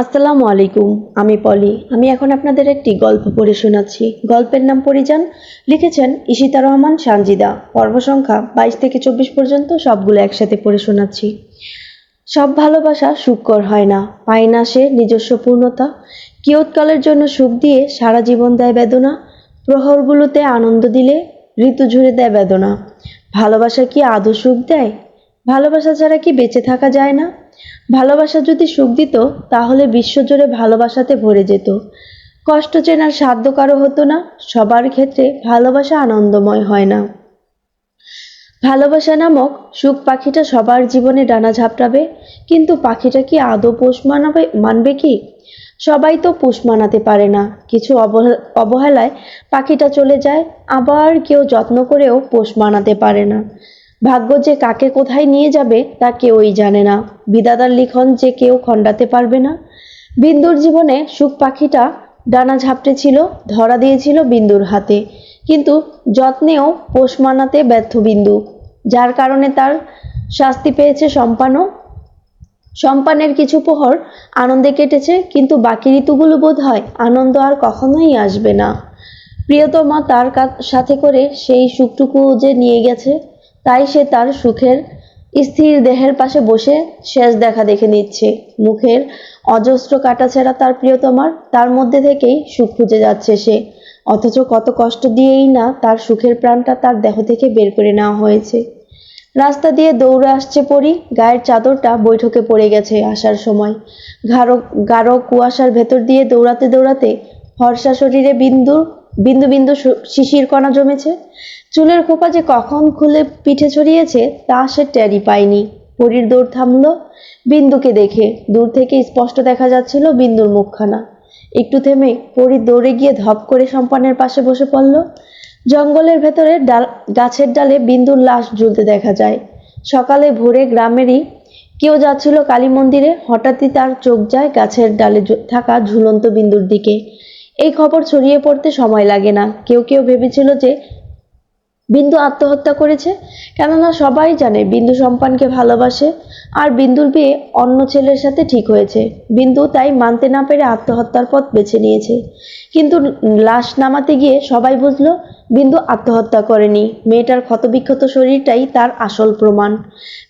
আসসালামু আলাইকুম, আমি পলি। আমি এখন আপনাদের একটি গল্প পড়ে শোনাচ্ছি। গল্পের নাম পরিজান লিখেছেন ইশিতা রহমান, সানজিদা। পর্ব সংখ্যা বাইশ থেকে চব্বিশ পর্যন্ত সবগুলো একসাথে পড়ে শোনাচ্ছি। সব ভালোবাসা সুখকর হয় না। পায় না সে নিজস্ব পূর্ণতা। কিয়ৎকালের জন্য সুখ দিয়ে সারা জীবন দেয় বেদনা। প্রহরগুলোতে আনন্দ দিলে ঋতু ঝুড়ে দেয় বেদনা। ভালোবাসা কি আদৌ সুখ দেয়? ভালোবাসা ছাড়া কি বেঁচে থাকা যায় না? ভালোবাসা যদি সুখ দিত, তাহলে বিশ্বজুড়ে ভালোবাসাতে ভরে যেত। কষ্ট চেনার সাধ্য কারও হতো না, সবার ক্ষেত্রে ভালোবাসা আনন্দময় হয় না। ভালোবাসা নামক সুখ পাখিটা সবার জীবনে ডানা ঝাপটাবে, কিন্তু পাখিটা কি আদৌ পোষ মানাবে, মানবে কি? সবাই তো পোষ মানাতে পারে না। কিছু অবহে- অবহেলায় পাখিটা চলে যায়, আবার কেউ যত্ন করেও পোষ মানাতে পারে না। ভাগ্য যে কাকে কোথায় নিয়ে যাবে তা কেউই জানে না। বিদাদার লিখন যে কেউ খণ্ডাতে পারবে না। বিন্দুর জীবনে সুখ পাখিটা ডানা ঝাপটে ছিল ধরা দিয়েছিল বিন্দুর হাতে। কিন্তু যত্নেও পোষ মানাতে ব্যর্থ বিন্দু। যার কারণে তার শাস্তি পেয়েছে সম্পানও। সম্পানের কিছু প্রহর আনন্দে কেটেছে, কিন্তু বাকি ঋতুগুলো বোধ হয় আনন্দ আর কখনোই আসবে না। প্রিয়তমা তার সাথে করে সেই সুখটুকু যে নিয়ে গেছে তাই সে তার সুখের স্থির দেহের পাশে বসে শেষ দেখা দেখে নিচ্ছে। মুখের অজস্র কাটাছেঁড়া তার প্রিয়তমার, তার মধ্যে থেকেই সুখ খুঁজে যাচ্ছে সে। অথচ কত কষ্ট দিয়েই না তার সুখের প্রাণটা তার দেহ থেকে বের করে নেওয়া হয়েছে। রাস্তা দিয়ে দৌড়ে আসছে পরি, গায়ের চাদরটা বৈঠকে পড়ে গেছে আসার সময়। গাঢ় গাঢ় কুয়াশার ভেতর দিয়ে দৌড়াতে দৌড়াতে ফর্সা শরীরে বিন্দু বিন্দু বিন্দু শিশির কণা জমেছে। চুলের খোপা যে কখন খুলে পিঠে ছড়িয়েছে, তা সে টেরই পায়নি। পরীর দৌড় থামলো। বিন্দুকে দেখে দূর থেকে স্পষ্ট দেখা যাচ্ছিল বিন্দুর মুখখানা। একটু থেমে পরী দৌড়ে গিয়ে ধপ করে সম্পানের পাশে বসে পড়ল। জঙ্গলের ভেতরে ডাল গাছের ডালে বিন্দুর লাশ ঝুলতে দেখা যায়। সকালে ভোরে গ্রামেরই কেউ যাচ্ছিল কালী মন্দিরে। হঠাৎই তার চোখ যায় গাছের ডালে থাকা ঝুলন্ত বিন্দুর দিকে। এই খবর ছড়িয়ে পড়তে সময় লাগে না। কেউ কেউ ভেবেছিল যে বিন্দু আত্মহত্যা করেছে। কেননা সবাই জানে বিন্দু সম্পানকে ভালোবাসে আর বিন্দুর বিয়ে অন্য ছেলের সাথে ঠিক হয়েছে। বিন্দু তাই মানতে না পেরে আত্মহত্যার পথ বেছে নিয়েছে। কিন্তু লাশ নামাতে গিয়ে সবাই বুঝলো, বিন্দু আত্মহত্যা করেনি। মেয়েটার ক্ষতবিক্ষত শরীরটাই তার আসল প্রমাণ।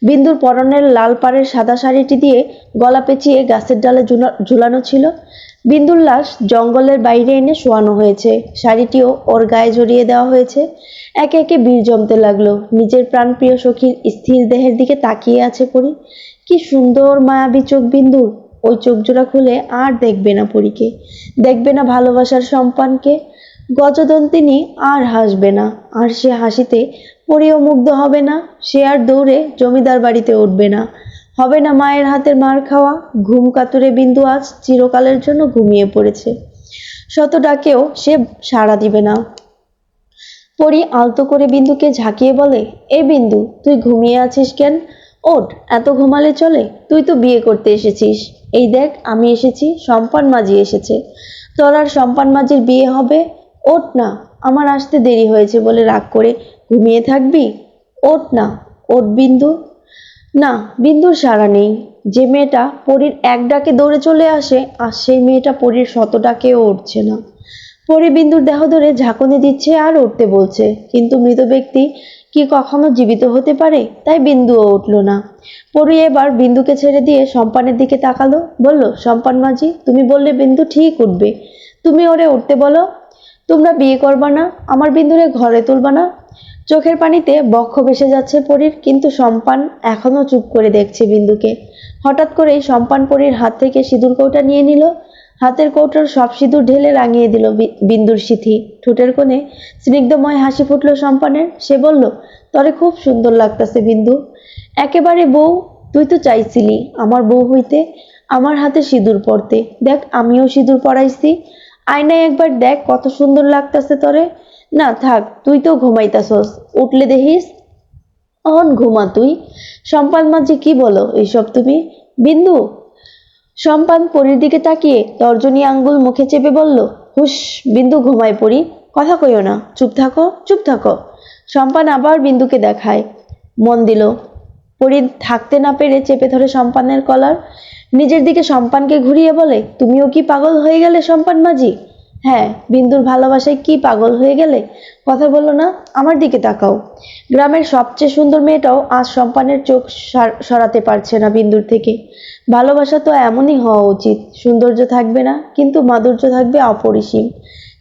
বিন্দুর পরনের লাল পাড়ের সাদা শাড়িটি দিয়ে গলা পেঁচিয়ে গাছের ডালে ঝুলানো ছিল। বিন্দুর লাশ জঙ্গলের বাইরে এনে শোয়ানো হয়েছে। শাড়িটিও ওর গায়ে জড়িয়ে দেওয়া হয়েছে। একে একে বীর জমতে লাগল। নিজের প্রাণপ্রিয় সখীর স্থির দেহের দিকে তাকিয়ে আছে পরি। কি সুন্দর মায়াবী চোখ বিন্দুর। ওই চোখ জোড়া খুলে আর দেখবে না পরীকে। দেখবে না ভালোবাসার সম্পানকে। গজদন্তিনী আর হাসবে না। আর সে হাসিতে পরিও মুগ্ধ হবে না। সে আর দৌড়ে জমিদার বাড়িতে উঠবে না। হবে না মায়ের হাতের মার খাওয়া। ঘুম কাতুরে বিন্দু আজ চিরকালের জন্য ঘুমিয়ে পড়েছে। শত ডাকেও সে সাড়া দিবে না। পরি আলতো করে বিন্দুকে ঝাঁকিয়ে বলে, এ বিন্দু, তুই ঘুমিয়ে আছিস কেন? ওঠ, এত ঘুমালে চলে? তুই তো বিয়ে করতে এসেছিস। এই দেখ, আমি এসেছি, সম্পান মাঝি এসেছে। তোর আর সম্পান মাঝির বিয়ে হবে? ওঠ না, আমার আসতে দেরি হয়েছে বলে রাগ করে ঘুমিয়ে থাকবি? ওট না ওট বিন্দু। না, বিন্দুর সাড়া নেই। যে মেয়েটা পরীর এক ডাকে দৌড়ে চলে আসে, আর সেই মেয়েটা পরীর শত ডাকেও উঠছে না। পরে বিন্দুর দেহ ধরে ঝাঁকুনি দিচ্ছে আর উঠতে বলছে। কিন্তু মৃত ব্যক্তি কি কখনো জীবিত হতে পারে? তাই বিন্দুও উঠল না। পরি এবার বিন্দুকে ছেড়ে দিয়ে সম্পানের দিকে তাকালো। বলল সম্পান মাঝি, তুমি বললে বিন্দু ঠিক উঠবে। তুমি ওরে উঠতে বলো। তোমরা বিয়ে করবা না, আমার বিন্দুরে ঘরে তুলবা না। চোখের পানিতে বক্ষ ভেসে যাচ্ছে পরীর, কিন্তু সম্পান এখনও চুপ করে দেখছে বিন্দুকে। হঠাৎ করেই সম্পান পরীর হাত থেকে সিঁদুর কৌটা নিয়ে নিল। হাতের কৌটোর সব সিঁদুর ঢেলে রাঙিয়ে দিল বিন্দুর সিথি। ঠোঁটের কোণে স্নিগ্ধময় হাসি ফুটলো সম্পানের। সে বলল, তরে খুব সুন্দর লাগতাছে বিন্দু। একেবারে বউ, তুই তো চাইছিলি আমার বউ হইতে আমার হাতে সিঁদুর পরতে দেখ, আমিও সিঁদুর পরাইছি আয়নায় একবার দেখ কত সুন্দর লাগতাছে তরে। না, থাক, তুই তো ঘুমাইতাছস। উঠলে দেখিস? অহন ঘুমা তুই। সম্পান মাঝে কি বলো এইসব তুমি? বিন্দু সম্পান পরীর দিকে তাকিয়ে তর্জনী আঙ্গুল মুখে চেপে বলল হুস বিন্দু ঘুমায় পড়ি। কথা কইও না। চুপ থাকো চুপ থাকো। সম্পান আবার বিন্দুকে দেখায়। মন দিল, পরি থাকতে না পেরে চেপে ধরে সম্পানের কলার। নিজের দিকে সম্পানকে ঘুরিয়ে বলে, তুমিও কি পাগল হয়ে গেলে সম্পান মাঝি? হ্যাঁ বিন্দুর ভালোবাসায় কি পাগল হয়ে গেলে? কথা বলল না, আমার দিকে তাকাও। গ্রামের সবচেয়ে সুন্দর মেয়েটাও আজ সম্পানের চোখ সার- সরাতে পারছে না বিন্দুর থেকে। ভালোবাসা তো এমনই হওয়া উচিত, সৌন্দর্য থাকবে না, কিন্তু মাধুর্য থাকবে অপরিসীম।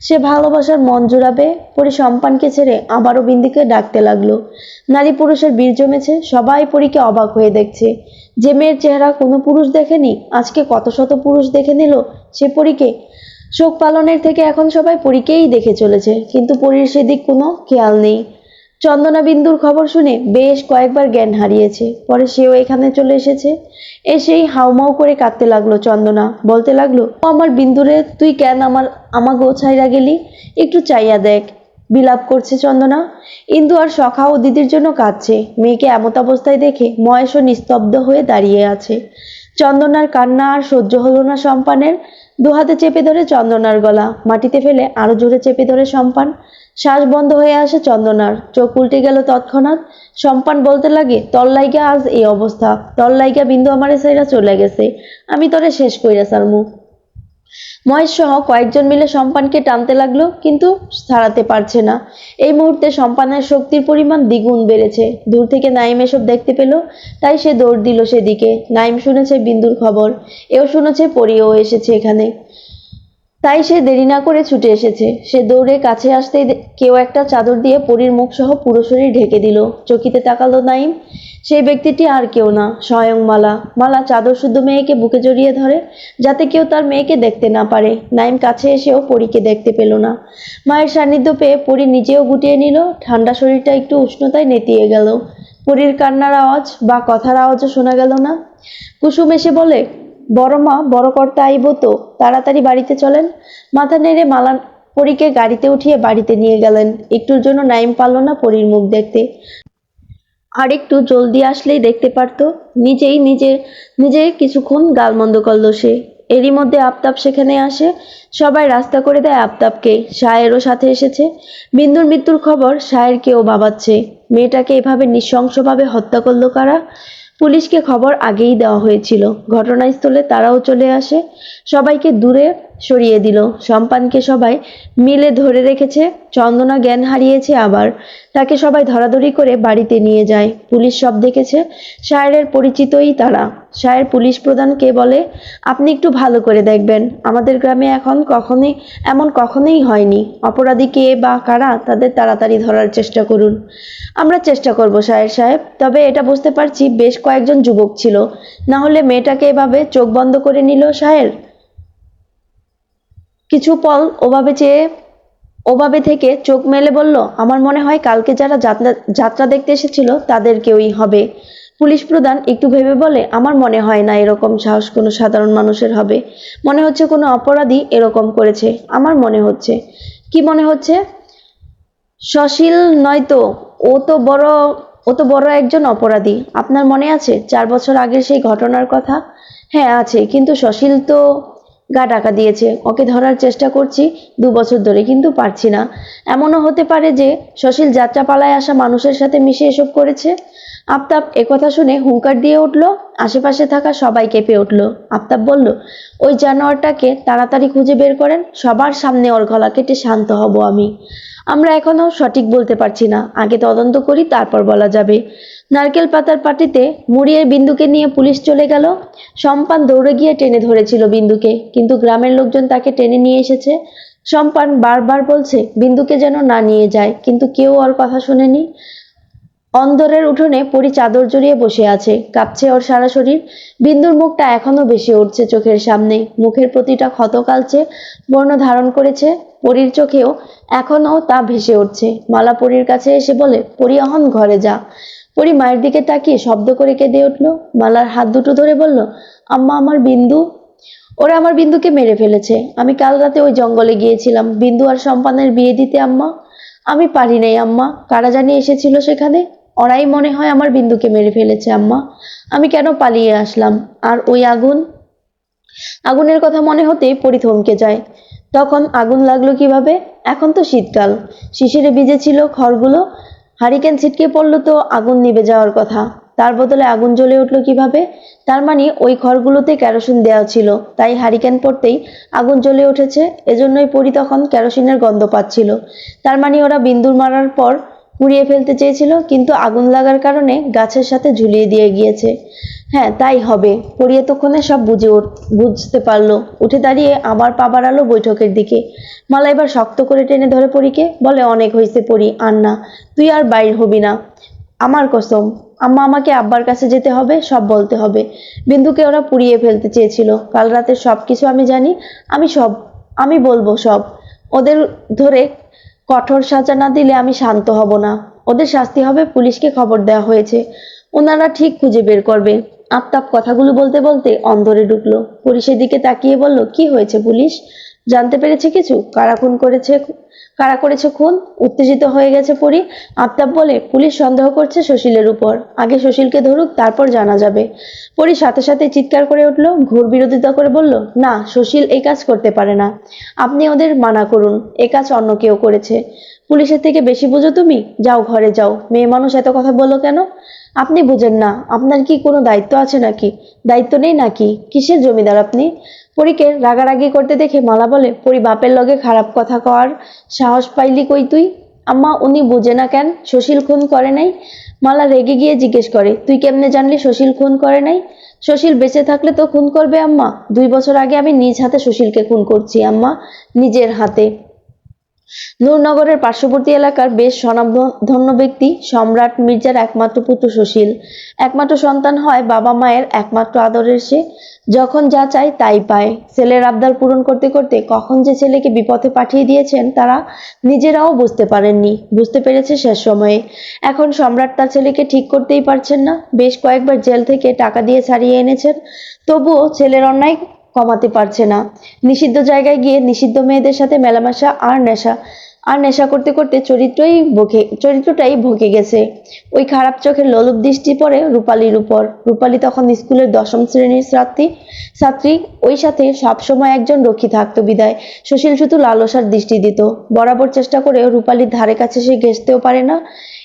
সে ভালোবাসার মন জোড়াবে, পরে সম্পানকে ছেড়ে আবারও বিন্দুকে ডাকতে লাগল। নারী পুরুষের বীর জমেছে, সবাই পরীকে অবাক হয়ে দেখছে। যে মেয়ের চেহারা কোনো পুরুষ দেখেনি, আজকে কত শত পুরুষ দেখে নিল সে পরীকে। শোক পালনের থেকে এখন সবাই পরীকেই দেখে চলেছে, কিন্তু পরীর সেদিক কোনো খেয়াল নেই। চন্দনা বিন্দুর খবর শুনে বেশ কয়েকবার জ্ঞান হারিয়েছে, পরে সেও এখানে চলে এসেছে। এসেই হাউমাউ করে কাঁদতে লাগল চন্দনা, বলতে লাগল, "ও আমার বিন্দুরে, তুই কেন আমার আমাগো ছাইরা গেলি? একটু চাইয়া দেখ। বিলাপ করছে চন্দনা। ইন্দু আর সখা ও দিদির জন্য কাঁদছে। মেয়েকে এমত অবস্থায় দেখে মহেশও নিস্তব্ধ হয়ে দাঁড়িয়ে আছে। চন্দনার কান্না আর সহ্য হলো না সম্পানের দুহাতে চেপে ধরে চন্দনার গলা। মাটিতে ফেলে আরও জোরে চেপে ধরে সম্পান শ্বাস বন্ধ হয়ে আসে চন্দনার। চোখ উল্টে গেল তৎক্ষণাৎ। সম্পান বলতে লাগে তল লাইগা আজ এই অবস্থা। তল তল্লাইগা বিন্দু আমারে সাইরা চলে গেছে। আমি তোরে শেষ কইরা সারমু মহেশ সহ কয়েকজন মিলে সম্পানকে টানতে লাগল, কিন্তু ছাড়াতে পারছে না। এই মুহূর্তে সম্পানের শক্তির পরিমাণ দ্বিগুণ বেড়েছে। দূর থেকে নাইম এসব দেখতে পেল, তাই সে দৌড় দিল সেদিকে। নাইম শুনেছে বিন্দুর খবর, এও শুনেছে পরিও এসেছে এখানে। তাই সে দেরি না করে ছুটে এসেছে। সে দৌড়ে কাছে আসতেই কেউ একটা চাদর দিয়ে পরীর মুখ সহ পুরো শরীর ঢেকে দিল। চকিতে তাকালো নাইম। সেই ব্যক্তিটি আর কেউ না, স্বয়ং মালা। মালা চাদর শুদ্ধ মেয়েকে বুকে জড়িয়ে ধরে, যাতে কেউ তার মেয়েকে দেখতে না পারে। নাইম কাছে এসেও পরীকে দেখতে পেল না। মায়ের সান্নিধ্য পেয়ে পরী নিজেও গুটিয়ে নিল। ঠান্ডা শরীরটা একটু উষ্ণতায় নেতিয়ে গেল। পরীর কান্নার আওয়াজ বা কথার আওয়াজও শোনা গেল না। কুসুম এসে বলে বড় মা, বড় কর্তা আইব তো, তাড়াতাড়ি বাড়িতে চলেন। মাথা নেড়ে মালা পরীকে গাড়িতে উঠিয়ে বাড়িতে নিয়ে গেলেন। একটুর জন্য নাইম পারল না পরীর মুখ দেখতে। আর একটু জলদি আসলেই দেখতে পারতো, নিজেই নিজে নিজে কিছুক্ষণ গালমন্দ করল সে। এরই মধ্যে আফতাব সেখানে আসে। সবাই রাস্তা করে দেয় আফতাবকে। সায়েরও সাথে এসেছে। বিন্দুর মৃত্যুর খবর শায়েরকেও বাবাচ্ছে। মেয়েটাকে এভাবে নৃশংসভাবে হত্যা করল কারা? পুলিশকে খবর আগেই দেওয়া হয়েছিল। ঘটনাস্থলে তারাও চলে আসে। সবাইকে দূরে সরিয়ে দিল। সম্পানকে সবাই মিলে ধরে রেখেছে। চন্দনা জ্ঞান হারিয়েছে আবার। তাকে সবাই ধরাধরি করে বাড়িতে নিয়ে যায়। পুলিশ সব দেখেছে। শায়ের পরিচিতই তারা। সায়ের পুলিশ প্রধানকে বলে, আপনি একটু ভালো করে দেখবেন। আমাদের গ্রামে এখন কখনোই, এমন কখনোই হয়নি। অপরাধী কে বা কারা, তাদের তাড়াতাড়ি ধরার চেষ্টা করুন। আমরা চেষ্টা করব সায়ের সাহেব। তবে এটা বুঝতে পারছি বেশ কয়েকজন যুবক ছিল। না হলে মেয়েটাকে এভাবে চোখ বন্ধ করে নিল শায়ের? কিছু পল ওভাবে চেয়ে, ওভাবে থেকে চোখ মেলে বলল, আমার মনে হয় কালকে যারা যাত্রা দেখতে এসেছিল তাদের কেউই হবে। পুলিশ প্রধান একটু ভেবে বলে, আমার মনে হয় না এরকম সাহস কোনো সাধারণ মানুষের হবে। মনে হচ্ছে কোনো অপরাধী এরকম করেছে। আমার মনে হচ্ছে। কি মনে হচ্ছে? সশীল নয়তো ও তো বড়, ও তো বড় একজন অপরাধী। আপনার মনে আছে চার বছর আগের সেই ঘটনার কথা? হ্যাঁ আছে। কিন্তু সশীল তো গা টাকা দিয়েছে। ওকে ধরার চেষ্টা করছি দু বছর ধরে, কিন্তু পারছি না। এমনও হতে পারে যে সশীল যাত্রাপালায় আসা মানুষের সাথে মিশে এসব করেছে। আফতাব একথা শুনে হুঙ্কার দিয়ে উঠল, আশেপাশে থাকা সবাই কেঁপে উঠল। আফতাব বলল, ওই জানোয়ারটাকে তাড়াতাড়ি খুঁজে বের করেন, সবার সামনে ওর গলা কেটে শান্ত হব আমি। আমরা এখনও সঠিক বলতে পারছি না। আগে তদন্ত করি, তারপর বলা যাবে। নারকেল পাতার পাটিতে মুড়িয়ে বিন্দুকে নিয়ে পুলিশ চলে গেল। সম্পান দৌড়ে গিয়ে টেনে ধরেছিল বিন্দুকে, কিন্তু গ্রামের লোকজন তাকে টেনে নিয়ে এসেছে। সম্পান বারবার বলছে, বিন্দুকে যেন না নিয়ে যায়, কিন্তু কেউ ওর কথা শুনেনি। অন্দরের উঠোনে পরি চাদর জড়িয়ে বসে আছে। কাঁপছে ওর সারা শরীর। বিন্দুর মুখটা এখনও বেশি উঠছে চোখের সামনে। মুখের প্রতিটা ক্ষত কালছে বর্ণ ধারণ করেছে পরীর চোখেও। এখনও তা ভেসে উঠছে। মালা পরীর কাছে এসে বলে, পরি, অহন ঘরে যা। পরি মায়ের দিকে তাকিয়ে শব্দ করে কেঁদে উঠল। মালার হাত দুটো ধরে বলল, আম্মা, আমার বিন্দু। ওরা আমার বিন্দুকে মেরে ফেলেছে। আমি কাল রাতে ওই জঙ্গলে গিয়েছিলাম। বিন্দু আর সম্পানের বিয়ে দিতে, আম্মা? আমি পারি নাই, আম্মা। কারা জানি এসেছিল সেখানে? ওরাই মনে হয় আমার বিন্দুকে মেরে ফেলেছে, আম্মা। আমি কেন পালিয়ে আসলাম? আর ওই আগুন? আগুনের কথা মনে হতেই পরি থমকে যায়। তখন আগুন লাগল কীভাবে? এখন তো শীতকাল। শিশিরে ভিজেছিল খড়গুলো। হারিকেন ছিটকে পড়ল তো আগুন নিভে যাওয়ার কথা। তার বদলে আগুন জ্বলে উঠল কীভাবে? তার মানে ওই খড়গুলোতে কেরোসিন দেওয়া ছিল। তাই হারিকেন পড়তেই আগুন জ্বলে উঠেছে। এজন্যই পরি তখন কেরোসিনের গন্ধ পাচ্ছিল। তার মানে ওরা বিন্দুর মারার পর পুড়িয়ে ফেলতে চেয়েছিল, কিন্তু আগুন লাগার কারণে গাছের সাথে ঝুলিয়ে দিয়ে গিয়েছে। হ্যাঁ তাই হবে। পরি এতক্ষণে সব বুঝে বুঝতে পারল। উঠে দাঁড়িয়ে আবার পা বাড়ালো বৈঠকের দিকে। মালা এবার শক্ত করে টেনে ধরে পরীকে, বলে, অনেক হয়েছে পরি আর না তুই আর বাইর হবি না। আমার কসম, আম্মা আমাকে আব্বার কাছে যেতে হবে, সব বলতে হবে। বিন্দুকে ওরা পুড়িয়ে ফেলতে চেয়েছিল। কাল রাতের সব কিছু আমি জানি, আমি সব, আমি বলব সব। ওদের ধরে কঠোর সাজা না দিলে আমি শান্ত হব না। ওদের শাস্তি হবে পুলিশকে খবর দেওয়া হয়েছে। ওনারা ঠিক খুঁজে বের করবে। আফতাব কথাগুলো বলতে বলতে অন্ধরে ঢুকলো। পুলিশের দিকে তাকিয়ে বলল, কি হয়েছে পুলিশ? জানতে পেরেছে কিছু? কারা খুন করেছে? কারা করেছে খুন? উত্তেজিত হয়ে গেছে পরি। আফতাব বলে, পুলিশ সন্দেহ করছে সুশীলের উপর। আগে সুশীলকে ধরুক, তারপর জানা যাবে। পরি সাথে সাথে চিৎকার করে উঠল, ঘোর বিরোধিতা করে বলল, না, সুশীল এই কাজ করতে পারে না। আপনি ওদের মানা করুন, এ কাজ অন্য কেউ করেছে। পুলিশের থেকে বেশি বুঝো তুমি? যাও, ঘরে যাও। মেয়ে মানুষ এত কথা বলল কেন? আপনি বুঝেন না, আপনার কি কোনো দায়িত্ব আছে নাকি? দায়িত্ব নেই নাকি? কিসের জমিদার আপনি? পরীকে রাগারাগি করতে দেখে মালা বলে, পরি বাপের লগে খারাপ কথা কওয়ার সাহস পাইলি কই তুই? আম্মা, উনি বুঝে না কেন সুশীল খুন করে নাই? মালা রেগে গিয়ে জিজ্ঞেস করে, তুই কেমনে জানলি সুশীল খুন করে নাই? সুশীল বেঁচে থাকলে তো খুন করবে আম্মা। দুই বছর আগে আমি নিজ হাতে সুশীলকে খুন করছি আম্মা, নিজের হাতে। নূরনগরের পার্শ্ববর্তী এলাকার বেশ স্বনামধন্য ব্যক্তি সম্রাট মির্জার একমাত্র পুত্র সুশীল। একমাত্র সন্তান হয় বাবা মায়ের একমাত্র আদরের সে। যখন যা চায় তাই পায়। ছেলের আবদার পূরণ করতে করতে কখন যে ছেলেকে বিপথে পাঠিয়ে দিয়েছেন তারা নিজেরাও বুঝতে পারেননি। বুঝতে পেরেছে শেষ সময়ে। এখন সম্রাট তার ছেলেকে ঠিক করতেই পারছেন না। বেশ কয়েকবার জেল থেকে টাকা দিয়ে ছাড়িয়ে এনেছেন। তবুও ছেলের অন্যায় কমাতে পারছে না। নিষিদ্ধ জায়গায় গিয়ে নিষিদ্ধ মেয়েদের সাথে মেলামেশা আর নেশা আর নেশা করতে করতে চরিত্রই বকে চরিত্রটাই ভকে গেছে। ওই খারাপ চোখের লোলুপ দৃষ্টি পড়ে রূপালির উপর। রূপালী তখন স্কুলের দশম শ্রেণির ছাত্রী ছাত্রী। ওই সাথে সবসময় একজন রক্ষী থাকতো বিদায়। সুশীল শুধু লালসার দৃষ্টি দিত। বরাবর চেষ্টা করে রূপালির ধারে কাছে সে ঘেঁষতেও পারে না।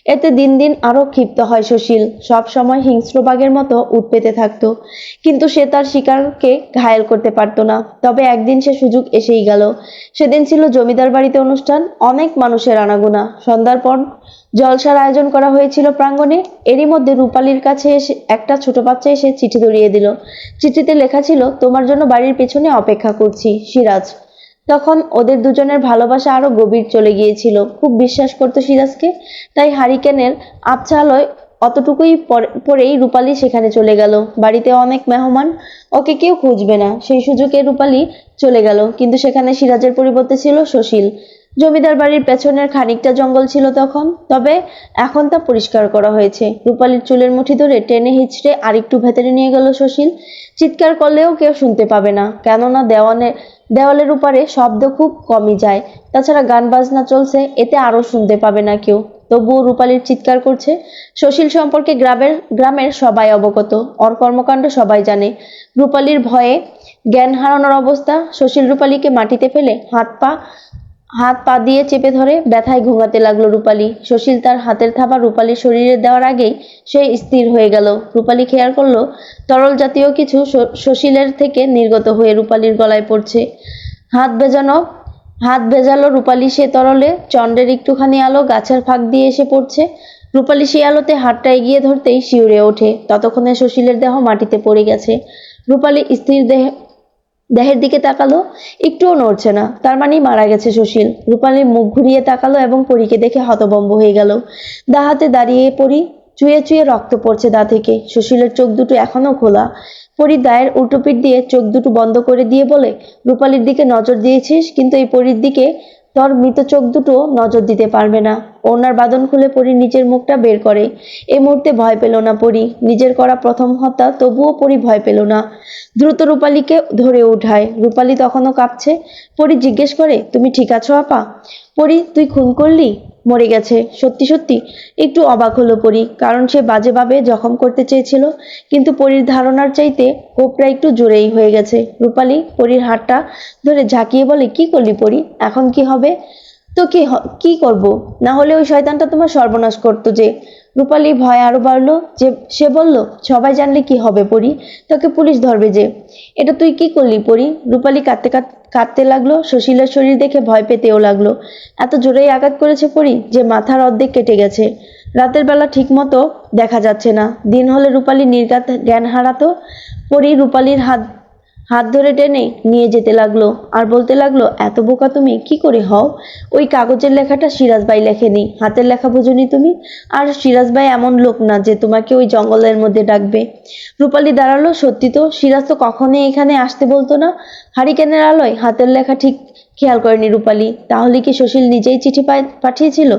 এতে দিন দিন আরও ক্ষিপ্ত হয় সুশীল। সব সময় হিংস্র বাঘের মতো উৎপেতে থাকতো। কিন্তু সে তার শিকারকে ঘায়েল করতে পারতো না। তবে একদিন সে সুযোগ এসেই গেল। সেদিন ছিল জমিদার বাড়িতে অনুষ্ঠান, অনেক মানুষের আনাগোনা। সন্ধ্যার পর জলসার আয়োজন করা হয়েছিল প্রাঙ্গণে। এরই মধ্যে রূপালীর কাছে এসে একটা ছোট বাচ্চা এসে চিঠি ধরিয়ে দিল। চিঠিতে লেখা ছিল, তোমার জন্য বাড়ির পেছনে অপেক্ষা করছি, সিরাজ। তখন ওদের দুজনের ভালোবাসা আরও গভীর চলে গিয়েছিল। খুব বিশ্বাস করতো সিরাজকে। তাই হারিকেনের আবছা অতটুকুই পর- পরেই রূপালি সেখানে চলে গেল। বাড়িতে অনেক মেহমান। ওকে কেউ খুঁজবে না। সেই সুযোগে রূপালি চলে গেল। কিন্তু সেখানে সিরাজের পরিবর্তে ছিল সুশীল। জমিদার বাড়ির পেছনের খানিকটা জঙ্গল ছিল তখন, তবে এখন তা পরিষ্কার করা হয়েছে। রূপালীর চুলের মুঠি ধরে টেনে হিচড়ে আরেকটু ভেতরে নিয়ে গেল সুশীল চিৎকার করলেও কেউ শুনতে পাবে না, কেননা দেওয়ানে দেওয়ালের উপরে শব্দ খুব কমই যায়। তাছাড়া গান বাজনা চলছে, এতে আরও শুনতে পাবে না কেউ। তবুও রূপালীর চিৎকার করছে। সুশীল সম্পর্কে গ্রামের গ্রামের সবাই অবগত, ওর কর্মকাণ্ড সবাই জানে। রূপালীর ভয়ে জ্ঞান হারানোর অবস্থা সুশীল রূপালীকে মাটিতে ফেলে হাত পা হাত পা দিয়ে চেপে ধরে ব্যথায় ঘুমাতে লাগল রূপালী। সুশীল তার হাতের থাবা রূপালীর শরীরে দেওয়ার আগেই সে স্থির হয়ে গেল। রূপালী খেয়াল করল, তরল জাতীয় কিছু সুশীলের থেকে নির্গত হয়ে রূপালীর গলায় পড়ছে। হাত ভেজানো, হাত ভেজালো রূপালী সে তরলে চন্দ্রের একটুখানি আলো গাছের ফাঁক দিয়ে এসে পড়ছে। রূপালী সেই আলোতে হাতটা এগিয়ে ধরতেই শিউরে ওঠে। ততক্ষণে সুশীলের দেহ মাটিতে পড়ে গেছে। রূপালী স্থির দেহে দেহের দিকে তাকালো, একটুও নড়ছে না। তার মানেই মারা গেছে সুশীল। রূপালী মুখ ঘুরিয়ে তাকালো এবং পরীকে দেখে হতবম্ব হয়ে গেল। দা হাতে দাঁড়িয়ে পরি চুয়ে চুয়ে রক্ত পড়ছে দা থেকে। সুশীলের চোখ দুটো এখনও খোলা। পরী দায়ের উল্টোপিট দিয়ে চোখ দুটো বন্ধ করে দিয়ে বলে, রূপালীর দিকে নজর দিয়েছিস, কিন্তু এই পরীর দিকে তোর মৃত চোখ দুটো নজর দিতে পারবে না। ওনার বাদন খুলে পরি নিজের মুখটা বের করে। এ মুহূর্তে ভয় পেল না পরি। নিজের করা প্রথম হত্যা তবুও পরি ভয় পেল না। দ্রুত রূপালীকে ধরে উঠায়। রূপালী তখনও কাঁপছে। পরি জিজ্ঞেস করে, তুমি ঠিক আছো, আপা? পরি, তুই খুন করলি? মরে গেছে। সত্যি সত্যি? একটু অবাক হলো পরি, কারণ সে বাজেভাবে জখম করতে চেয়েছিল, কিন্তু পরির ধারণার চাইতে কোপরা একটু জোরেই হয়ে গেছে। রূপালী পরীর হাতটা ধরে ঝাঁকিয়ে বলে, কি করলি পরি? এখন কি হবে? তো কি কি করব? না হলে ওই শয়তানটা তোমার সর্বনাশ করতো যে রূপালী ভয় আরও বাড়লো যে, সে বলল, সবাই জানলে কি হবে পরি? তোকে পুলিশ ধরবে যে। এটা তুই কি করলি পরি? রূপালী কাঁদতে কাঁদ- কাঁদতে লাগল, সুশীলের শরীর দেখে ভয় পেতেও লাগল। এত জোরেই আঘাত করেছে পরি যে মাথার অর্ধেক কেটে গেছে। রাতের বেলা ঠিকমতো দেখা যাচ্ছে না। দিন হলে রূপালী নির্গাত জ্ঞান হারাতো। পরি রূপালীর হাত হাত ধরে টেনে নিয়ে যেতে লাগল আর বলতে লাগল, এত বোকা তুমি, কি করে হও? ওই কাগজের লেখাটা সিরাজ ভাই লেখেনি, হাতের লেখা বুঝুনি তুমি? আর সিরাজ ভাই এমন লোক না যে তোমাকে ওই জঙ্গলের মধ্যে ডাকবে। রূপালী দাঁড়াল, সত্যি তো, সিরাজ তো কখনোই এখানে আসতে বলতো না? হারিকেনের আলোয় হাতের লেখা ঠিক খেয়াল করেনি রূপালি। তাহলে কি সুশীল নিজেই চিঠি পাঠিয়েছিল?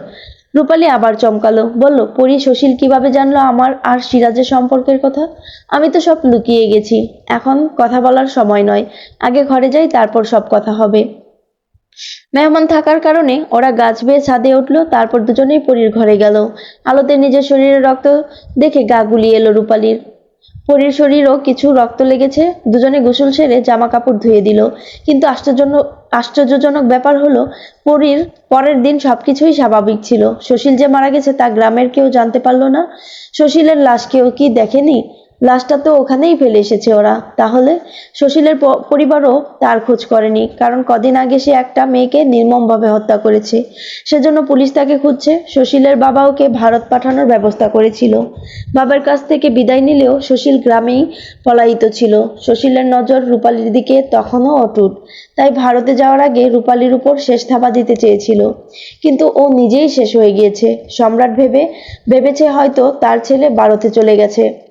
রূপালী আবার চমকালো, বলল, পরি সুশীল কীভাবে জানলো আমার আর সিরাজের সম্পর্কের কথা? আমি তো সব লুকিয়ে গেছি। এখন কথা বলার সময় নয়। আগে ঘরে যাই, তারপর সব কথা হবে। মেহমান থাকার কারণে ওরা গাছ বেয়ে ছাদে উঠল, তারপর দুজনেই পরীর ঘরে গেল। আলোতে নিজের শরীরে রক্ত দেখে গা গুলিয়ে এলো রূপালীর। পরীর শরীরও কিছু রক্ত লেগেছে। দুজনে গোসল সেরে জামা কাপড় ধুয়ে দিল। কিন্তু আশ্চর্য আশ্চর্যজনক ব্যাপার হলো, পরীর পরের দিন সবকিছুই স্বাভাবিক ছিল। সুশীল যে মারা গেছে তা গ্রামের কেউ জানতে পারল না। সুশীলের লাশ কেউ কি দেখেনি? লাশটা তো ওখানেই ফেলে এসেছে ওরা। তাহলে সুশীলের পরিবারও তার খোঁজ করেনি, কারণ কদিন আগে সে একটা মেয়েকে নির্মমভাবে হত্যা করেছে। সেজন্য পুলিশ তাকে খুঁজছে। সুশীলের বাবা ওকে ভারত পাঠানোর ব্যবস্থা করেছিল। বাবার কাছ থেকে বিদায় নিলেও সুশীল গ্রামেই পলায়িত ছিল। সুশীলের নজর রূপালীর দিকে তখনও অটুট। তাই ভারতে যাওয়ার আগে রূপালীর উপর শেষ থাবা দিতে চেয়েছিল। কিন্তু ও নিজেই শেষ হয়ে গিয়েছে। সম্রাট ভেবে, ভেবেছে হয়তো তার ছেলে ভারতে চলে গেছে।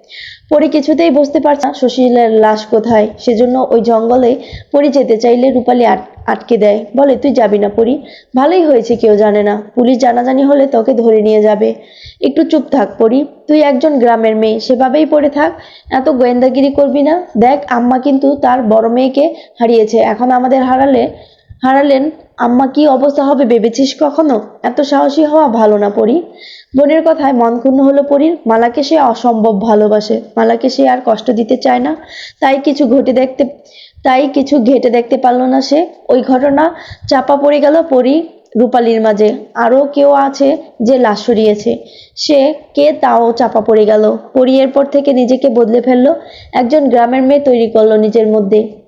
পরি কিছুতেই বুঝতে পারছে না সুশীলের লাশ কোথায়। সেজন্য ওই জঙ্গলে পরি যেতে চাইলে রূপালী আট, আটকে দেয়। বলে, তুই যাবি না পরি? ভালোই হয়েছে, কেউ জানে না। পুলিশ জানাজানি হলে তোকে ধরে নিয়ে যাবে। একটু চুপ থাক পরি। তুই একজন গ্রামের মেয়ে, সেভাবেই পড়ে থাক। এত গোয়েন্দাগিরি করবি না? দেখ, আম্মা কিন্তু তার বড় মেয়েকে হারিয়েছে। এখন আমাদের হারালে হারালেন, আম্মা, কি অবস্থা হবে ভেবেছিস কখনো? এত সাহসী হওয়া ভালো না, পরি। বোনের কথায় মন ক্ষুণ্ণ হলো পরীর, মালাকে সে অসম্ভব ভালোবাসে। মালাকে সে আর কষ্ট দিতে চায় না, তাই কিছু ঘটে দেখতে, তাই কিছু ঘেটে দেখতে পারল না সে। ওই ঘটনা চাপা পড়ে গেল পরি রূপালীর মাঝে। আরও কেউ আছে যে লাশ সরিয়েছে। সে কে তাও চাপা পড়ে গেল। পরি এরপর থেকে নিজেকে বদলে ফেলল। একজন গ্রামের মেয়ে তৈরি করল নিজের মধ্যে।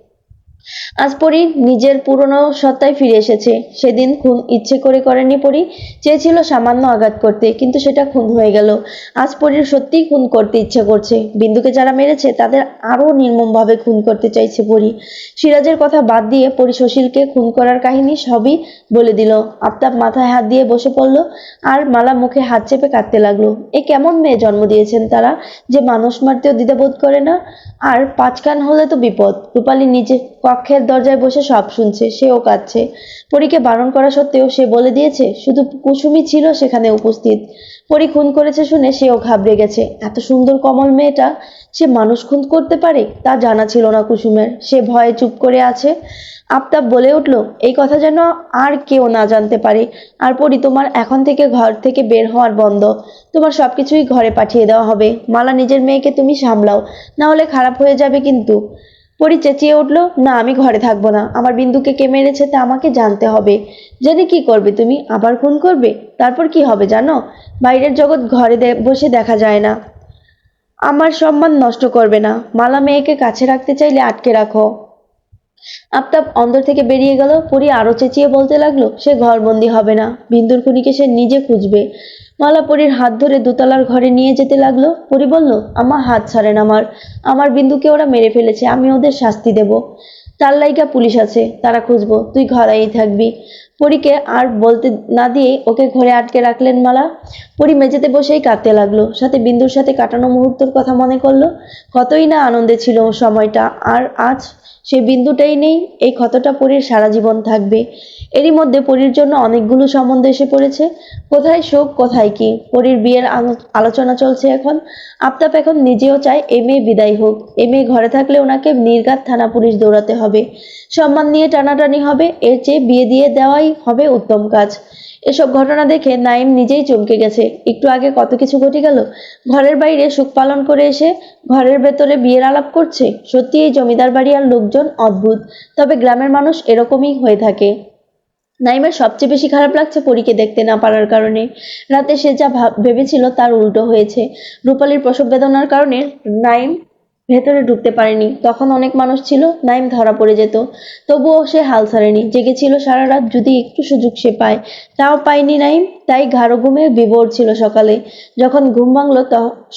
আজ পরি নিজের পুরনো সত্তায় ফিরে এসেছে। সেদিন খুন ইচ্ছে করে করেনি পরি, চেয়েছিল সামান্য আঘাত করতে, কিন্তু সেটা খুন হয়ে গেল। আজ পরির সত্যিই খুন করতে ইচ্ছে করছে। বিন্দুকে যারা মেরেছে, তাদের আরও নির্মমভাবে খুন করতে চাইছে পরি। সিরাজের কথা বাদ দিয়ে পরি সুশীলকে খুন করার কাহিনী সবই বলে দিল। আফতাব মাথায় হাত দিয়ে বসে পড়ল আর মালা মুখে হাত চেপে কাঁদতে লাগল। এ কেমন মেয়ে জন্ম দিয়েছেন তারা যে মানুষ মারতেও দ্বিধাবোধ করে না? আর পাঁচ কান হলে তো বিপদ। রূপালী নিজে কক্ষের দরজায় বসে সব শুনছে, সেও কাঁদছে। পরীকে বারণ করা সত্ত্বেও সে বলে দিয়েছে, শুধু কুসুমই ছিল সেখানে উপস্থিত। পরী খুন করেছে শুনে সেও ঘাবড়ে গেছে। এত সুন্দর কমল মেয়েটা, সে মানুষ খুন করতে পারে? তা জানা ছিল না কুসুমের। সে ভয়ে চুপ করে আছে। আফতাব বলে উঠল, এই কথা যেন আর কেউ না জানতে পারে। আর পরি, তোমার এখন থেকে ঘর থেকে বের হওয়ার বন্ধ। তোমার সবকিছুই ঘরে পাঠিয়ে দেওয়া হবে। মালা নিজের মেয়েকে তুমি সামলাও, না হলে খারাপ হয়ে যাবে কিন্তু। পরি চেঁচিয়ে উঠল, না, আমি ঘরে থাকব না। আমার বিন্দুকে কে মেরেছে তা আমাকে জানতে হবে। জেনে কি করবে তুমি? আবার খুন করবে? তারপর কি হবে জানো? বাইরের জগৎ ঘরে বসে দেখা যায় না। আমার সম্মান নষ্ট করবে না। মালা মেয়েকে কাছে রাখতে চাইলে আটকে রাখো। আফতাব অন্দর থেকে বেরিয়ে গেল। পরি আরও চেঁচিয়ে বলতে লাগল, সে ঘরবন্দি হবে না। বিন্দুর খুনিকে সে নিজে খুঁজবে। মালা পরীর হাত ধরে দোতলার ঘরে নিয়ে যেতে লাগল। পরি বলল আমার হাত ছাড়েন আমার। আমার বিন্দুকে ওরা মেরে ফেলেছে, আমি ওদের শাস্তি দেব। তার লাইগা পুলিশ আছে, তারা খুঁজবো, তুই ঘরেই থাকবি। পরীকে আর বলতে না দিয়ে ওকে ঘরে আটকে রাখলেন মালা। পরি মেঝেতে বসেই কাঁদতে লাগল, সাথে বিন্দুর সাথে কাটানো মুহূর্তের কথা মনে করল, কতই না আনন্দে ছিল সময়টা, আর আজ সেই বিন্দুটাই নেই, এই ক্ষতটা পরীর সারা জীবন থাকবে। এরই মধ্যে পরীর জন্য অনেকগুলো সম্বন্ধ এসে পড়েছে, কোথায় শোক, কোথায় কি? পরীর বিয়ের আলোচনা চলছে এখন। আফতাব এখন নিজেও চায়, এ মেয়ে বিদায় হোক, এ মেয়ে ঘরে থাকলে ওনাকে নির্ঘাত থানা পুলিশ দৌড়াতে হবে। সম্মান নিয়ে টানাটানি হবে, এর চেয়ে বিয়ে দিয়ে দেওয়াই হবে উত্তম কাজ। এসব ঘটনা দেখে নাইম নিজেই চমকে গেছে। একটু আগে কত কিছু ঘটে গেল। ঘরের বাইরে সুখ পালন করে এসে ঘরের ভেতরে বিয়ের আলাপ করছে। সত্যি এই জমিদার বাড়ি আর লোকজন অদ্ভুত। তবে গ্রামের মানুষ এরকমই হয়ে থাকে। নাইমের সবচেয়ে বেশি খারাপ লাগছে পরীকে দেখতে না পারার কারণে। রাতে সে যা ভেবেছিল তার উল্টো হয়েছে। রূপালীর প্রসব বেদনার কারণে নাইম ভেতরে ঢুকতে পারেনি। তখন অনেক মানুষ ছিল, নাইম ধরা পড়ে যেত। তবুও সে হাল ছাড়েনি। জেগেছিল সারা রাত, যদি একটু সুযোগ সে পায়। তাও পায়নি নাইম, তাই ঘাড়ো ঘুমে বিভোর ছিল সকালে। যখন ঘুম ভাঙলো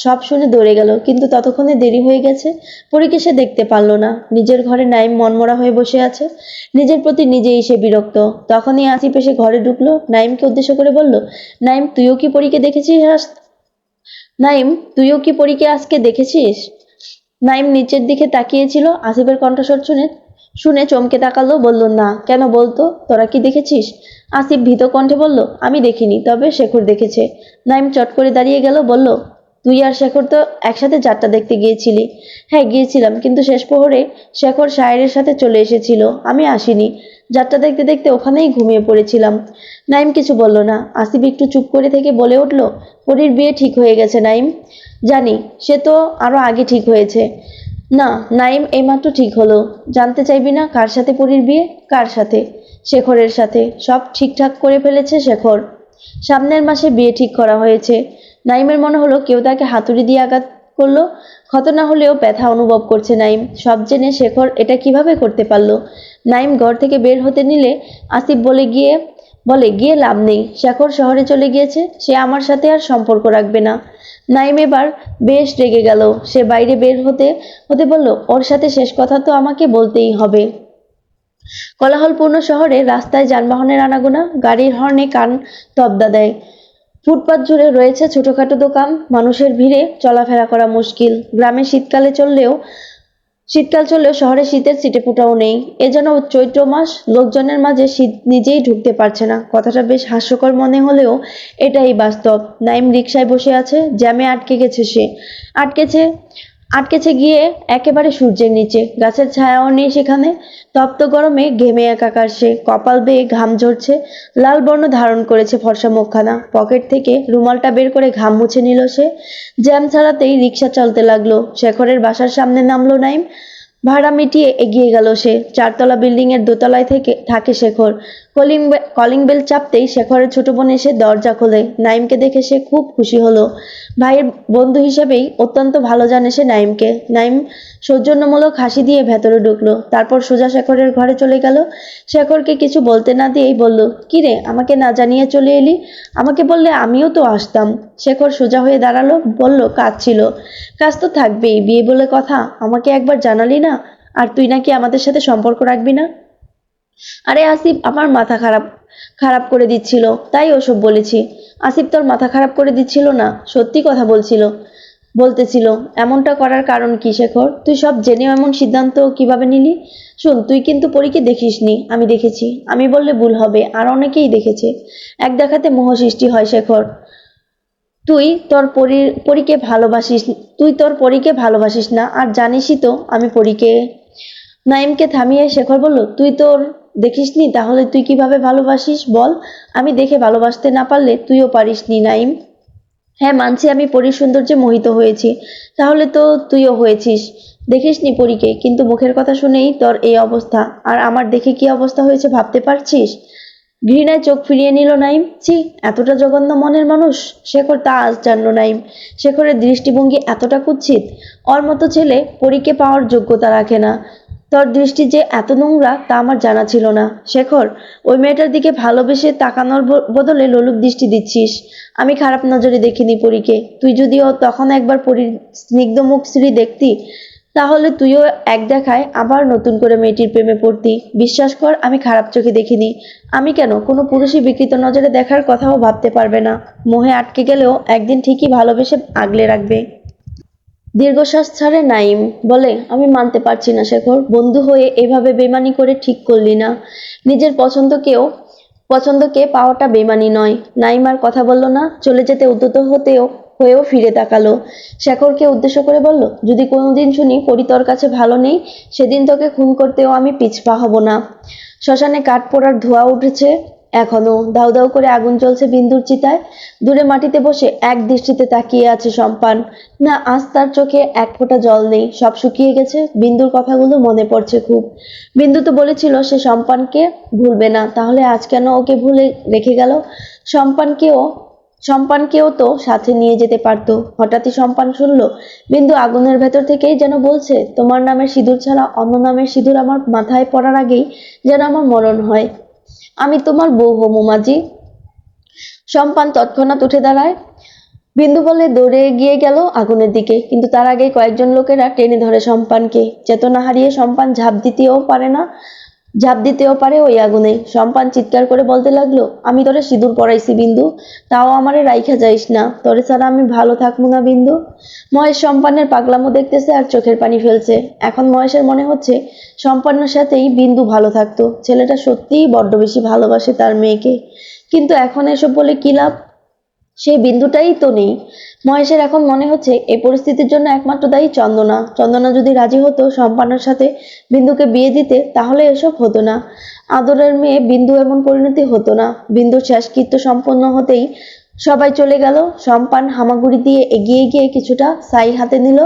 সব শুনে দৌড়ে গেল। কিন্তু ততক্ষণে দেরি হয়ে গেছে, পরীকে সে দেখতে পারল না। নিজের ঘরে নাইম মনমরা হয়ে বসে আছে। নিজের প্রতি নিজেই সে বিরক্ত। তখনই আসিফ এসে ঘরে ঢুকলো। নাইমকে উদ্দেশ্য করে বলল, নাইম, তুইও কি পরীকে দেখেছিস? নাইম, তুইও কি পরীকে আজকে দেখেছিস? নাইম নিচের দিকে তাকিয়েছিল, আসিফের কণ্ঠস্বর শুনে শুনে চমকে তাকালো, বলল, না, কেন বলতো? তোরা কি দেখেছিস? আসিফ ভীত কণ্ঠে বলল, আমি দেখিনি, তবে শেখর দেখেছে। নাইম চট করে দাঁড়িয়ে গেল, বলল তুই আর শেখর তো একসাথে যাত্রা দেখতে গিয়েছিলি। হ্যাঁ গিয়েছিলাম, কিন্তু শেষ প্রহরে শেখর শায়েরের সাথে চলে এসেছিল। আমি আসিনি। যাত্রা দেখতে দেখতে ওখানেই ঘুমিয়ে পড়েছিলাম। নাইম কিছু বলল না। আসিফ একটু চুপ করে থেকে বলে উঠল, পরীর বিয়ে ঠিক হয়ে গেছে, নাইম। জানি, সে তো আরও আগে ঠিক হয়েছে। না, নাইম এইমাত্র ঠিক হলো। জানতে চাইবি না কার সাথে পরীর বিয়ে? কার সাথে? শেখরের সাথে। সব ঠিকঠাক করে ফেলেছে শেখর। সামনের মাসে বিয়ে ঠিক করা হয়েছে। নাইমের মনে হলো কেউ তাকে হাতুড়ি দিয়ে আঘাত করল। ক্ষত না হলেও ব্যথা অনুভব করছে নাইম সব জেনে শেখর এটা কীভাবে করতে পারল? নাইম ঘর থেকে বের হতে নিলে আসিফ বলে গিয়ে বলে, গিয়ে লাভ নেই। শেখর শহরে চলে গিয়েছে। সে আমার সাথে আর সম্পর্ক রাখবে না। নাইম এবার বেশ রেগে গেল। সে বাইরে বের হতে হতে বলল, ওর সাথে শেষ কথা তো আমাকে বলতেই হবে। কোলাহলপূর্ণ শহরে রাস্তায় যানবাহনের আনাগোনা, গাড়ির হর্নে কান তবদা দেয়। ফুটপাত জুড়ে রয়েছে ছোটখাটো দোকান, মানুষের ভিড়ে চলাফেরা করা মুশকিল। গ্রামে শীতকালে চললেও, শীতকাল চললেও শহরে শীতের চিটেপুটাও নেই। এ যেন চৈত্র মাস, লোকজনের মাঝে শীত নিজেই ঢুকতে পারছে না। কথাটা বেশ হাস্যকর মনে হলেও এটাই বাস্তব। নাইম রিক্সায় বসে আছে, জ্যামে আটকে গেছে সে। আটকেছে আটকেছে গিয়ে একেবারে সূর্যের নিচে। গাছের ছায়াও নেই সেখানে। তপ্ত গরমে ঘেমে একাকার সে। কপাল বেয়ে ঘাম ঝরছে। লাল বর্ণ ধারণ করেছে ফর্সা মুখখানা। পকেট থেকে রুমালটা বের করে ঘাম মুছে নিল সে। জ্যাম ছাড়াতেই রিক্সা চলতে লাগল। শেখরের বাসার সামনে নামলো নাইম। ভাড়া মিটিয়ে এগিয়ে গেল সে। চারতলা বিল্ডিং এর দোতলায় থেকে থাকে শেখর। কলিং কলিং বেল চাপতেই শেখরের ছোট বোন এসে দরজা খোলে। নাইমকে দেখে সে খুব খুশি হলো। ভাইয়ের বন্ধু হিসেবেই অত্যন্ত ভালো জানে সে নাইমকে নাইম সৌজন্যমূলক হাসি দিয়ে ভেতরে ঢুকলো। তারপর সোজা শেখরের ঘরে চলে গেল। শেখরকে কিছু বলতে না দিয়েই বলল, কিরে, আমাকে না জানিয়ে চলে এলি? আমাকে বললে আমিও তো আসতাম। শেখর সোজা হয়ে দাঁড়াল, বলল কাজ ছিল কাজ তো থাকবেই, বিয়ে বলে কথা আমাকে একবার জানালি না? আর তুই নাকি আমাদের সাথে সম্পর্ক রাখবি না? আরে আসিফ, আমার মাথা খারাপ খারাপ করে দিচ্ছিল, তাই ওসব বলেছি। আসিফ তোর মাথা খারাপ করে দিচ্ছিল না, সত্যি কথা বলছিল, বলতেছিল, এমনটা করার কারণ কি শেখর? তুই সব জেনেও এমন সিদ্ধান্ত কীভাবে নিলি? শোন, তুই কিন্তু পরীকে দেখিসনি, আমি দেখেছি। আমি বললে ভুল হবে, আর অনেকেই দেখেছে। এক দেখাতে মোহ সৃষ্টি হয় শেখর। তুই তোর পরীর পরীকে ভালোবাসিস, তুই তোর পরীকে ভালোবাসিস না, আর জানিসই তো আমি পরীকে। নাইমকে থামিয়ে শেখর বলল, তুই তোর দেখিসনি? তাহলে তুই কীভাবে ভালোবাসিস বল? আমি দেখে ভালোবাসতে না পারলে তুইও পারিসনি, নাইম। হ্যাঁ মানছি আমি পরীর সৌন্দর্যে মোহিত হয়েছি। তাহলে তো তুইও হয়েছিস। দেখিসনি পরীকে, কিন্তু মুখের কথা শুনেই তোর এই অবস্থা। আর আমার দেখে কি অবস্থা হয়েছে ভাবতে পারছিস? ঘৃণায় চোখ ফিরিয়ে নিল নাইম। ছি, এতটা জঘন্য মনের মানুষ? শেখর তা আজ জানলো নাইম। শেখরের দৃষ্টিভঙ্গি এতটা কুৎসিত। ওর মতো ছেলে পরীকে পাওয়ার যোগ্যতা রাখে না। তোর দৃষ্টি যে এত নোংরা, তা আমার জানা ছিল না। শেখর, ওই মেয়েটার দিকে ভালোবেসে তাকানোর বদলে লোলুপ দৃষ্টি দিচ্ছিস। আমি খারাপ নজরে দেখিনি পরীকে। তুই যদিও তখন একবার পরীর স্নিগ্ধ মুখ শ্রী দেখতি, তাহলে তুইও এক দেখায় আবার নতুন করে মেয়েটির প্রেমে পড়তি। বিশ্বাস কর, আমি খারাপ চোখে দেখিনি। আমি কেন? কোনো পুরুষই বিকৃত নজরে দেখার কথাও ভাবতে পারবে না। মোহে আটকে গেলেও একদিন ঠিকই ভালোবেসে আগলে রাখবে। দীর্ঘশ্বাস ছাড়ে নাইম বলে, আমি মানতে পারছি না শেখর। বন্ধু হয়ে এভাবে বেমানি করে ঠিক করলি না। নিজের পছন্দকেও, পছন্দকে পাওয়াটা বেমানি নয়। নাইম আর কথা বলল না। চলে যেতে উদ্যত হতেও, হয়েও ফিরে তাকালো। শেখরকে উদ্দেশ্য করে বলল, যদি কোনোদিন শুনি পরি তোর কাছে ভালো নেই, সেদিন তোকে খুন করতেও আমি পিছপা হব না। শ্মশানে কাঠ পোড়ার ধোঁয়া উঠেছে। এখনও দাউ দাউ করে আগুন জ্বলছে বিন্দুর চিতায়। দূরে মাটিতে বসে এক দৃষ্টিতে তাকিয়ে আছে সম্পান না, আজ তার চোখে এক ফোঁটা জল নেই, সব শুকিয়ে গেছে, বিন্দুর কথাগুলো মনে পড়ছে খুব। বিন্দু তো বলেছিল সে সম্পানকে ভুলবে না, তাহলে আজ কেন ওকে ভুলে রেখে গেল? সম্পানকেও সম্পানকেও তো সাথে নিয়ে যেতে পারতো। হঠাৎই সম্পান শুনল, বিন্দু আগুনের ভেতর থেকেই যেন বলছে, তোমার নামের সিঁদুর ছাড়া অন্য নামের সিঁদুর আমার মাথায় পড়ার আগেই যেন আমার মরণ হয়। আমি তোমার বউ হো মোমাজি। সম্পান তৎক্ষণাৎ উঠে দাঁড়ায়। বিন্দু বলে দৌড়ে গিয়ে গেল আগুনের দিকে, কিন্তু তার আগে কয়েকজন লোকেরা টেনে ধরে সম্পানকে। চেতনা হারিয়ে সম্পান ঝাঁপ দিতেও পারে না। ঝাঁপ দিতেও পারে ওই আগুনে। সম্পান চিৎকার করে বলতে লাগল, আমি তোরে সিঁদুর পরাইছি, বিন্দু। তাও আমারে রাইখা যাইস না। তোরে ছাড়া আমি ভালো থাকব না, বিন্দু। মহেশ সম্পানের পাগলামো দেখতেছে আর চোখের পানি ফেলছে। এখন মহেশের মনে হচ্ছে সম্পান্নের সাথেই বিন্দু ভালো থাকতো। ছেলেটা সত্যিই বড্ড বেশি ভালোবাসে তার মেয়েকে। কিন্তু এখন এসব বলে কি লাভ? সেই বিন্দুটাই তো নেই। মহেশের এখন মনে হচ্ছে এই পরিস্থিতির জন্য একমাত্র দায়ী চন্দনা। চন্দনা যদি রাজি হতো সম্পান্নার সাথে বিন্দুকে বিয়ে দিতে, তাহলে এসব হতো না। আদরের মেয়ে বিন্দু এমন পরিণতি হতো না। বিন্দুর শেষকৃত্য সম্পন্ন হতেই সবাই চলে গেল। সম্পান হামাগুড়ি দিয়ে এগিয়ে গিয়ে কিছুটা সাই হাতে নিল।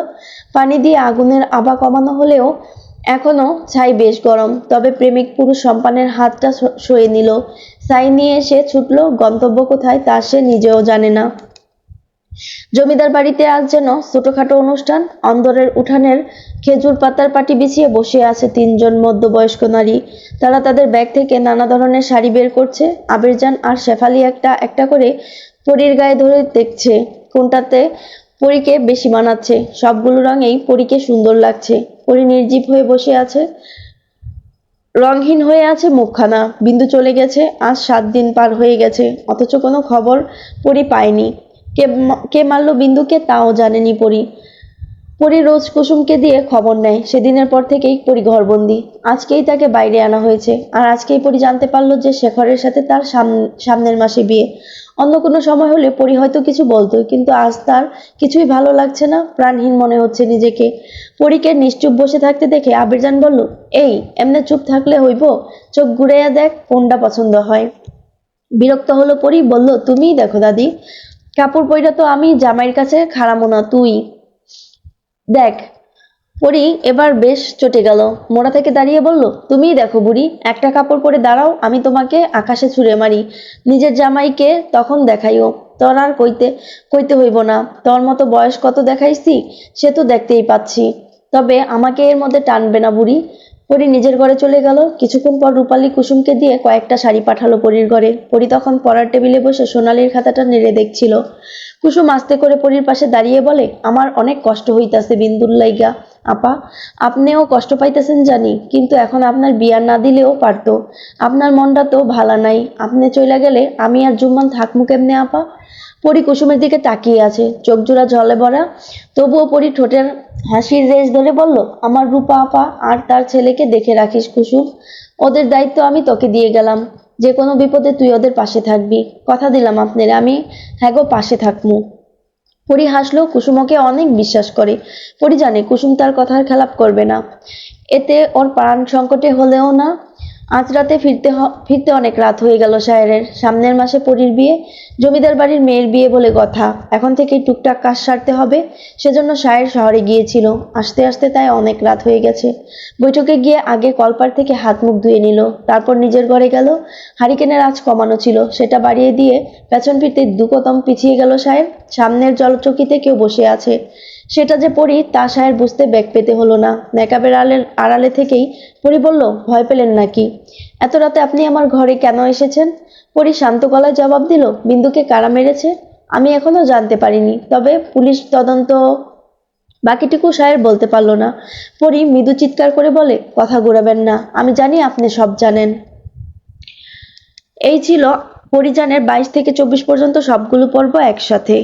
পানি দিয়ে আগুনের আভা কমানো হলেও এখনও ছাই বেশ গরম, তবে প্রেমিক পুরুষ সম্পানের হাতটা সয়ে নিল। ছাই নিয়ে এসে ছুটল, গন্তব্য কোথায় তা সে নিজেও জানে না। জমিদার বাড়িতে আজ যেন ছোটখাটো অনুষ্ঠান, অন্দরের উঠানের খেজুর পাতার পাটি বিছিয়ে বসে আছে তিনজন মধ্যবয়স্ক নারী। তারা তাদের ব্যাগ থেকে নানা ধরনের শাড়ি বের করছে, আবিরজান আর শেফালি একটা একটা করে পরীর গায়ে ধরে দেখছে। কোনটাতে পরীকে বেশি মানাচ্ছে। সবগুলো রঙেই পরীকে সুন্দর লাগছে। পরী নির্জীব হয়ে বসে আছে। রংহীন হয়ে আছে মুখখানা। বিন্দু চলে গেছে। আজ সাত দিন পার হয়ে গেছে। অথচ কোনো খবর পরি পায়নি। কে কে মারল বিন্দুকে তাও জানেনি পরি। পরি রোজ কুসুমকে দিয়ে খবর নেয়। সেদিনের পর থেকেই পরি ঘরবন্দি। আজকেই তাকে বাইরে আনা হয়েছে। আর আজকেই পরি জানতে পারল যে শেখরের সাথে তার সাম- সামনের মাসে বিয়ে। অন্য কোনো সময় হলে পরি হয়তো কিছু বলতো, কিন্তু আজ তার কিছুই ভালো লাগছে না, প্রাণহীন মনে হচ্ছে নিজেকে। পরীকে নিশ্চুপ বসে থাকতে দেখে আবিরজান বলল, এই, এমনি চুপ থাকলে হইব? চোখ ঘুরাইয়া দেখ কোনটা পছন্দ হয়। বিরক্ত হলো পরি, বলল, তুমিই দেখো দাদি। কাপড় পইরা তো আমি জামাইয়ের কাছে খারামো না, তুই। দেখ পরি এবার বেশ চটে গেল। মোড়া থেকে দাঁড়িয়ে বলল, তুমিই দেখো বুড়ি, একটা কাপড় পরে দাঁড়াও, আমি তোমাকে আকাশে ছুঁড়ে মারি। নিজের জামাইকে তখন দেখাইও। তোর আর কইতে কইতে হইব না। তোর মতো বয়স কত দেখাইছি, সে তো দেখতেই পাচ্ছি। তবে আমাকে এর মধ্যে টানবে না বুড়ি। পরি নিজের ঘরে চলে গেল। কিছুক্ষণ পর রূপালী কুসুমকে দিয়ে কয়েকটা শাড়ি পাঠালো পরির ঘরে। পরি তখন পড়ার টেবিলে বসে সোনালির খাতাটা নেড়ে দেখছিল। কুসুম আস্তে করে পরির পাশে দাঁড়িয়ে বলে, আমার অনেক কষ্ট হইতাছে বিন্দুর লাইগা। আপা, আপনিও কষ্ট পাইতেছেন জানি, কিন্তু এখন আপনার বিয়া না দিলেও পারতো। আপনার মনটা তো ভালা নাই। আপনি চইলা গেলে আমি আর জুম্মান থাকমু কেমনে, আপা? পরি কুসুমের দিকে তাকিয়ে আছে, চোখ জোড়া জলে ভরা। তবুও পরি ঠোঁটের হাসির রেশ ধরে বলল, আমার রূপা আপা, আর তার ছেলেকে দেখে রাখিস কুসুম। ওদের দায়িত্ব আমি তোকে দিয়ে গেলাম। যে কোনো বিপদে তুই ওদের পাশে থাকবি। কথা দিলাম আপনার, আমি হ্যাঁ গো পাশে থাকমু। পরি হাসলো, কুসুমকে অনেক বিশ্বাস করে। পরি জানে কুসুম তার কথার খেলাপ করবে না। এতে ওর প্রাণ সংকটে হলেও না আজ রাতে ফিরতে ফিরতে অনেক রাত হয়ে গেল সায়েরের সামনের মাসে পরির বিয়ে, জমিদার বাড়ির মেয়ের বিয়ে বলে কথা। এখন থেকেই টুকটাক কাজ সারতে হবে, সেজন্য সায়ের শহরে গিয়েছিল। আসতে আসতে তাই অনেক রাত হয়ে গেছে। বৈঠকে গিয়ে আগে কলপার থেকে হাত মুখ ধুয়ে নিল, তারপর নিজের ঘরে গেল। হারিকেনের আঁচ কমানো ছিল, সেটা বাড়িয়ে দিয়ে পেছন ফিরতে দু কদম পিছিয়ে গেল সাহেব। সামনের জলচকিতে কেউ বসে আছে। সেটা যে পড়ি তা সাহেব বুঝতে ব্যাগ পেতে হলো না। মেকআপের আড়ালে আড়ালে থেকেই পরি বলল, ভয় পেলেন নাকি? এত রাতে আপনি আমার ঘরে কেন এসেছেন? পরি শান্ত গলায় জবাব দিল, বিন্দুকে কারা মেরেছে? আমি এখনও জানতে পারিনি। তবে পুলিশ তদন্ত বাকিটুকু সাহেব বলতে পারল না। পরি মৃদু চিৎকার করে বলে, কথা ঘোরাবেন না, আমি জানি আপনি সব জানেন। এই ছিল পরিজানের বাইশ থেকে চব্বিশ পর্যন্ত সবগুলো পর্ব একসাথে।